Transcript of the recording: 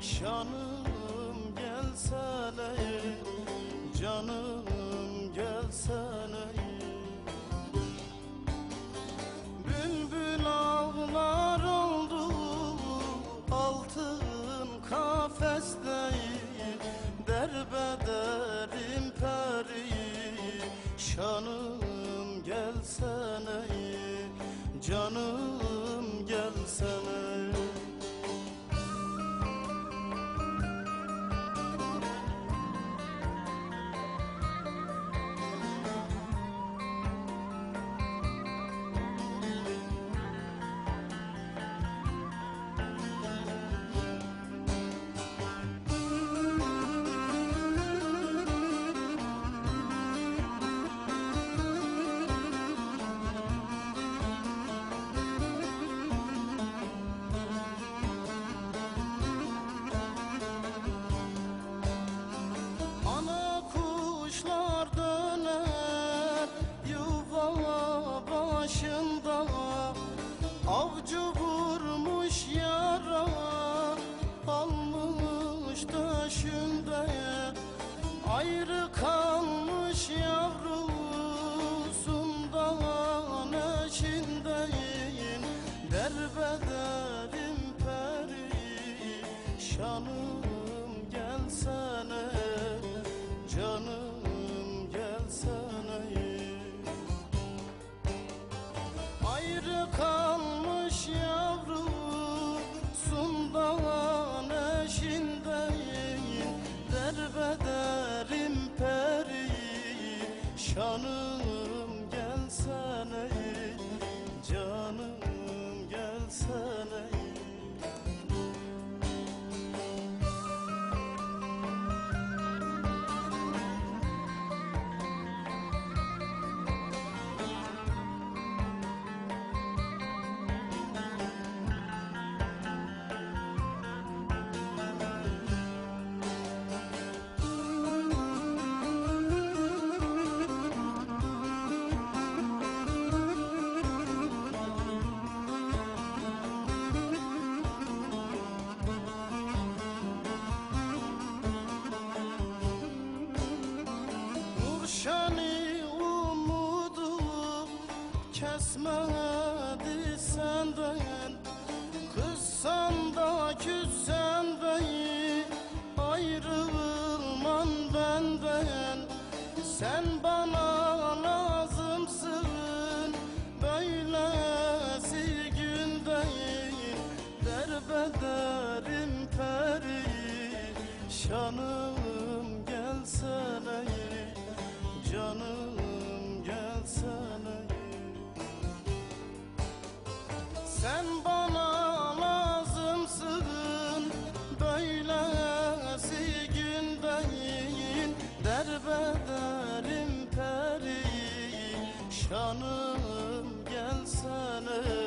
Şanım gelsene Canım gelsene başında Avcı vurmuş yara almış döşünde Ayrı kalmış yavrusundan eşindeyim Derbederim peri kesmedi senden. Kızsan da küssen de ayrılman benden. Sen bana lazımsın böylesi günde Derbederim peri şanım gelsene Canım Sen bana lazımsın Böylesi gün beyin Derbederim periyi Şanım gelsene